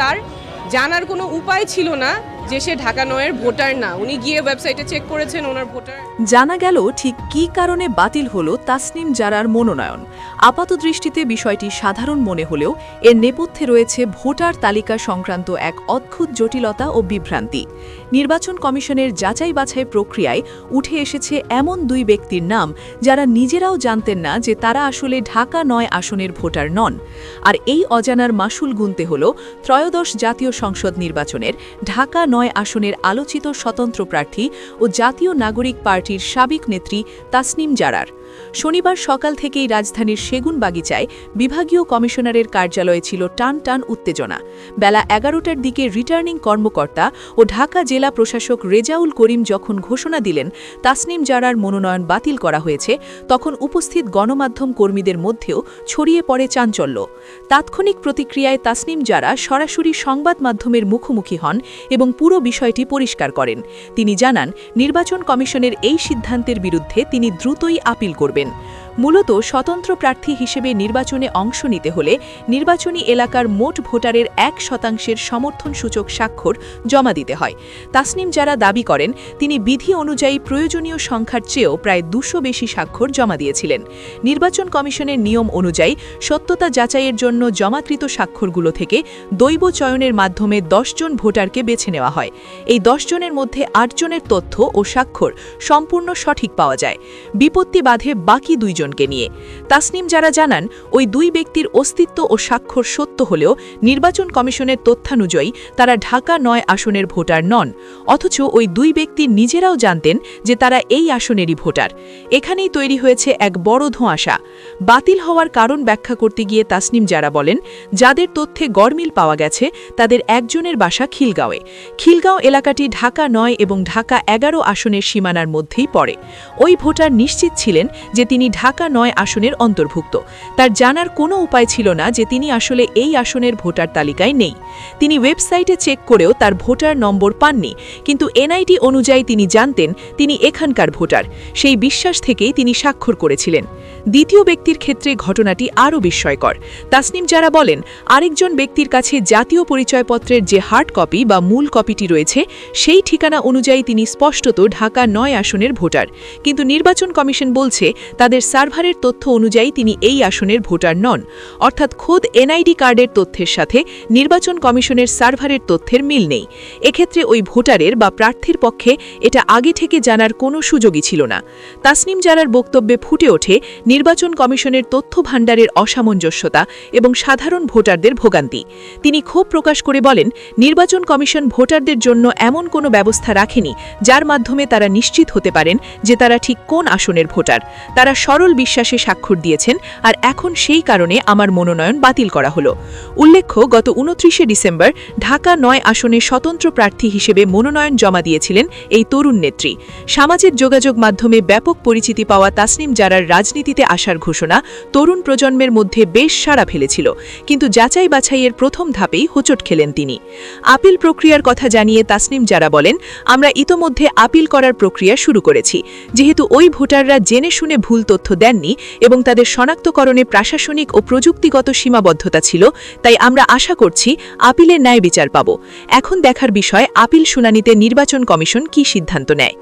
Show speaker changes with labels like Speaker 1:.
Speaker 1: তার জানার কোনো উপায় ছিল না যে সে ঢাকা নয়ের ভোটার না। উনি গিয়ে ওয়েবসাইটে চেক করেছেন ওনার ভোটার।
Speaker 2: জানা গেল ঠিক কি কারণে বাতিল হল তাসনিম জারার মনোনয়ন। আপাত দৃষ্টিতে বিষয়টি সাধারণ মনে হলেও এর নেপথ্যে রয়েছে ভোটার তালিকা সংক্রান্ত এক অদ্ভুত জটিলতা ও বিভ্রান্তি। নির্বাচন কমিশনের যাচাই বাছাই প্রক্রিয়ায় উঠে এসেছে এমন দুই ব্যক্তির নাম যারা নিজেরাও জানতেন না যে তারা আসলে ঢাকা নয় আসনের ভোটার নন। আর এই অজানার মাসুল গুনতে হল ত্রয়োদশ জাতীয় সংসদ নির্বাচনের ঢাকা নয় আসনের আলোচিত স্বতন্ত্র প্রার্থী ও জাতীয় নাগরিক পার্টির সাবেক নেত্রী তাসনিম জারার। শনিবার সকাল থেকেই রাজধানীর সেগুন বাগিচায় বিভাগীয় কমিশনারের কার্যালয়ে ছিল টান টান উত্তেজনা। বেলা এগারোটার দিকে রিটার্নিং কর্মকর্তা ও ঢাকা জেলা প্রশাসক রেজাউল করিম যখন ঘোষণা দিলেন তাসনিম জারার মনোনয়ন বাতিল করা হয়েছে, তখন উপস্থিত গণমাধ্যম কর্মীদের মধ্যেও ছড়িয়ে পড়ে চাঞ্চল্য। তাৎক্ষণিক প্রতিক্রিয়ায় তাসনিম জারা সরাসরি সংবাদ মাধ্যমের মুখোমুখি হন এবং পুরো বিষয়টি পরিষ্কার করেন। তিনি জানান, নির্বাচন কমিশনের এই সিদ্ধান্তের বিরুদ্ধে তিনি দ্রুতই আপিল করবেন। মূলত স্বতন্ত্র প্রার্থী হিসেবে নির্বাচনে অংশ নিতে হলে নির্বাচনী এলাকার মোট ভোটারের এক শতাংশের সমর্থন সূচক স্বাক্ষর জমা দিতে হয়। তাসনিম যারা দাবি করেন, তিনি বিধি অনুযায়ী প্রয়োজনীয় সংখ্যার চেয়েও প্রায় দুশো বেশি স্বাক্ষর জমা দিয়েছিলেন। নির্বাচন কমিশনের নিয়ম অনুযায়ী সত্যতা যাচাইয়ের জন্য জমাকৃত স্বাক্ষরগুলো থেকে দৈব চয়নের মাধ্যমে জন ভোটারকে বেছে নেওয়া হয়। এই জনের মধ্যে আটজনের তথ্য ও স্বাক্ষর সম্পূর্ণ সঠিক পাওয়া যায়। বিপত্তি বাধে বাকি দুইজনকে নিয়ে। তাসনিম যারা জানান, ওই দুই ব্যক্তির অস্তিত্ব ও স্বাক্ষর সত্য হলেও নির্বাচন কমিশনের তথ্যানুযায়ী তারা ঢাকা নয় আসনের ভোটার নন। অথচ ওই দুই ব্যক্তি নিজেরাও জানতেন যে তারা এই আসনেরই ভোটার। এখানেই তৈরি হয়েছে এক বড় ধোঁয়াশা। বাতিল হওয়ার কারণ ব্যাখ্যা করতে গিয়ে তাসনিম যারা বলেন, যাদের তথ্যে গড়মিল পাওয়া গেছে, তাদের একজনের বাসা খিলগাঁওয়ে। খিলগাঁও এলাকাটি ঢাকা নয় এবং ঢাকা এগারো আসনের সীমানার মধ্যেই পড়ে। ওই ভোটার নিশ্চিত ছিলেন যে তিনি ঢাকা নয় আসনের অন্তর্ভুক্ত। তার জানার কোনো উপায় ছিল না যে তিনি আসলে এই আসনের ভোটার তালিকায় নেই। তিনি ওয়েবসাইটে চেক করেও তার ভোটার নম্বর পাননি, কিন্তু এনআইটি অনুযায়ী তিনি জানতেন তিনি এখানকার ভোটার। সেই বিশ্বাস থেকেই তিনি স্বাক্ষর করেছিলেন। দ্বিতীয় ব্যক্তির ক্ষেত্রে ঘটনাটি আরও বিস্ময়কর। তাসনিম যারা বলেন, আরেকজন ব্যক্তির কাছে জাতীয় পরিচয়পত্রের যে হার্ড কপি বা মূল কপিটি রয়েছে, সেই ঠিকানা অনুযায়ী তিনি স্পষ্টত ঢাকা নয় আসনের ভোটার। কিন্তু নির্বাচন কমিশন বলছে, তাদের সার্ভারের তথ্য অনুযায়ী তিনি এই আসনের ভোটার নন। অর্থাৎ খোদ এনআইডি কার্ডের তথ্যের সাথে নির্বাচন কমিশনের সার্ভারের তথ্যের মিল নেই। এক্ষেত্রে ওই ভোটারের বা প্রার্থীর পক্ষে এটা আগে থেকে জানার কোনো সুযোগই ছিল না। তাসনিম জারার বক্তব্যে ফুটে ওঠে নির্বাচন কমিশনের তথ্য ভাণ্ডারের অসামঞ্জস্যতা এবং সাধারণ ভোটারদের ভোগান্তি। তিনি ক্ষোভ প্রকাশ করে বলেন, নির্বাচন কমিশন ভোটারদের জন্য এমন কোনো ব্যবস্থা রাখেনি, যার মাধ্যমে তারা নিশ্চিত হতে পারেন যে তারা ঠিক কোন আসনের ভোটার। তারা সরল বিশ্বাসে স্বাক্ষর দিয়েছেন আর এখন সেই কারণে আমার মনোনয়ন বাতিল করা হলো। উল্লেখ্য, গত উনত্রিশে ডিসেম্বর ঢাকা নয় আসনে স্বতন্ত্র প্রার্থী হিসেবে মনোনয়ন জমা দিয়েছিলেন এই তরুণ নেত্রী। সামাজিক যোগাযোগ মাধ্যমে ব্যাপক পরিচিতি পাওয়া তাসনিম জারার রাজনীতিতে আসার ঘোষণা তরুণ প্রজন্মের মধ্যে বেশ সাড়া ফেলেছিল। কিন্তু যাচাই বাছাইয়ের প্রথম ধাপেই হোঁচট খেলেন তিনি। আপিল প্রক্রিয়ার কথা জানিয়ে তাসনিম যারা বলেন, আমরা ইতোমধ্যে আপিল করার প্রক্রিয়া শুরু করেছি। যেহেতু ওই ভোটাররা জেনে শুনে ভুল তথ্য দেননি এবং তাদের শনাক্তকরণে প্রশাসনিক ও প্রযুক্তিগত সীমাবদ্ধতা ছিল, তাই আমরা আশা করছি আপিলের ন্যায় বিচার পাব। এখন দেখার বিষয়, আপিল শুনানিতে নির্বাচন কমিশন কি সিদ্ধান্ত নেয়।